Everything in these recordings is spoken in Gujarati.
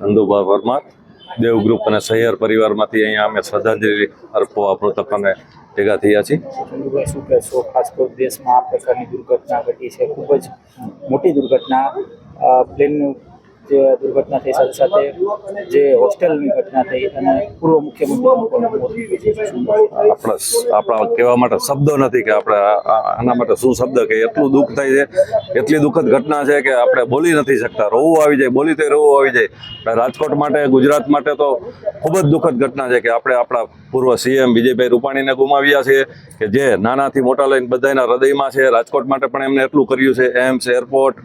નંદુભા પરમાર દેવ ગ્રુપ અને સહિયર પરિવારમાંથી અહીંયા અમે શ્રદ્ધાંજલિ અર્પવા મૃતકોને ભેગા થયા છીએ. શું કહેશો? ખાસ તો દેશમાં આ પ્રકારની દુર્ઘટના ઘટી છે. ખૂબ જ મોટી દુર્ઘટના. પ્લેનનું જે દુર્ઘટના થઈ સાથે સાથે જે હોસ્ટેલની ઘટના થઈ અને પૂર્વ કહેશો? આપણા આપણા કહેવા માટે શબ્દો નથી કે આપણે આના માટે શું શબ્દ કે એટલું દુઃખ થાય છે, એટલી દુઃખદ ઘટના છે કે આપણે બોલી નથી શકતા. રોવું આવી જાય, બોલી તે રોવું આવી જાય. રાજકોટ માટે, ગુજરાત માટે તો ખૂબ જ દુઃખદ ઘટના છે કે આપણે આપણા પૂર્વ સીએમ વિજયભાઈ રૂપાણીને ગુમાવ્યા છે, કે જે નાનાથી મોટા લઈને બધાના હૃદયમાં છે. રાજકોટ માટે પણ એમને એટલું કર્યું છે. AIIMS, airport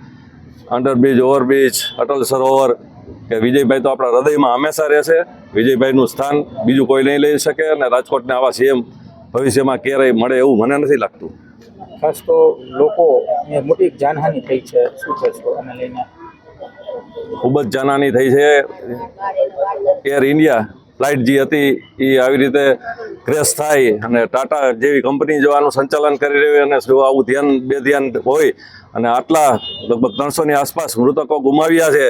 underbridge overbridge Atal Sarovar કે વિજયભાઈ તો આપણા હૃદયમાં હંમેશા રહેશે વિજયભાઈનું સ્થાન બીજું કોઈ નહીં લઈ શકે અને રાજકોટને આવા સીએમ ભવિષ્યમાં ક્યારેય મળે એવું મને નથી લાગતું. ખાસ તો લોકો મોટી જાનહાનિ થઈ છે શું કહેશો અને લઈને? ખૂબ જ જાનહાની થઈ છે. એર ઇન્ડિયા ફ્લાઇટ જે હતી એ આવી રીતે ક્રેશ થાય અને ટાટા જેવી કંપની જો આનું સંચાલન કરી રહી હોય અને જો આવું ધ્યાન બે ધ્યાન હોય અને આટલા લગભગ ત્રણસોની આસપાસ મૃતકો ગુમાવ્યા છે,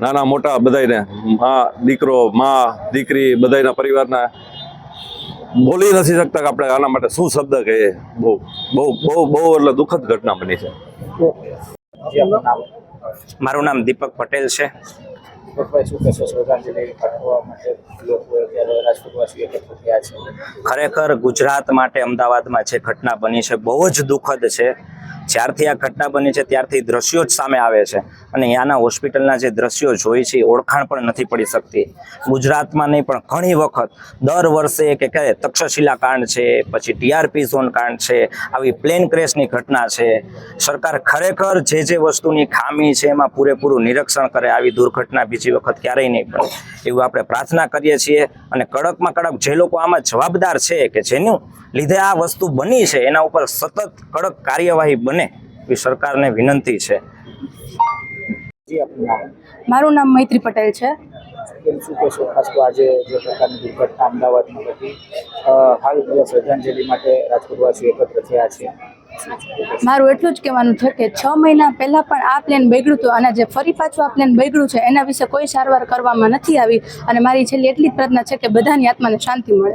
નાના મોટા બધાને મા દીકરો, મા દીકરી બધાયના પરિવારના, બોલી નથી શકતા કે આપણે આના માટે શું શબ્દ કહીએ. બહુ બહુ બહુ બહુ એટલે દુઃખદ ઘટના બની છે. મારું નામ દીપક પટેલ છે. ખરેખર ગુજરાત માટે અમદાવાદમાં જે ઘટના બની છે, બહુ જ દુઃખદ છે. જ્યારથી આ ઘટના બની છે, ત્યારથી દ્રશ્યો જ સામે આવે છે. અને ત્યાંના હોસ્પિટલના જે દ્રશ્યો જોઈ છે ઓળખાણ પણ નથી પડી શકતી. ગુજરાતમાં નહીં, પણ ઘણી વખત દર વર્ષે કે કહે તક્ષશિલા કાંડ છે, પછી ટીઆરપી ઝોન કાંડ છે, આવી પ્લેન ક્રેશની ઘટના છે. સરકાર ખરેખર જે જે વસ્તુની ખામી છે, એમાં પૂરેપૂરું નિરીક્ષણ કરે, આવી દુર્ઘટના બીજી વખત ક્યારેય નહીં બને એવું આપણે પ્રાર્થના કરીએ છીએ અને કડકમાં કડક જે લોકો આમાં જવાબદાર છે કે જેનું લીધે આ વસ્તુ બની છે એના ઉપર સતત કડક કાર્યવાહી બને એવી સરકારને વિનંતી છે. મારું નામ મૈત્રી પટેલ છે. શું કહેશો ખાસ તો આજે જે પ્રકારની દુર્ઘટના અમદાવાદમાં ઘટી? હાલ શ્રદ્ધાંજલિ માટે રાજકોટવાસીઓ એકત્ર થયા છે. મારું એટલું જ કહેવાનું છે કે છ મહિના પહેલાં પણ આ પ્લેન બગડ્યું હતું અને જે ફરી પાછું આ પ્લેન બગડ્યું છે, એના વિશે કોઈ સારવાર કરવામાં નથી આવી અને મારી છેલ્લી એટલી જ પ્રાર્થના છે કે બધાની આત્માને શાંતિ મળે.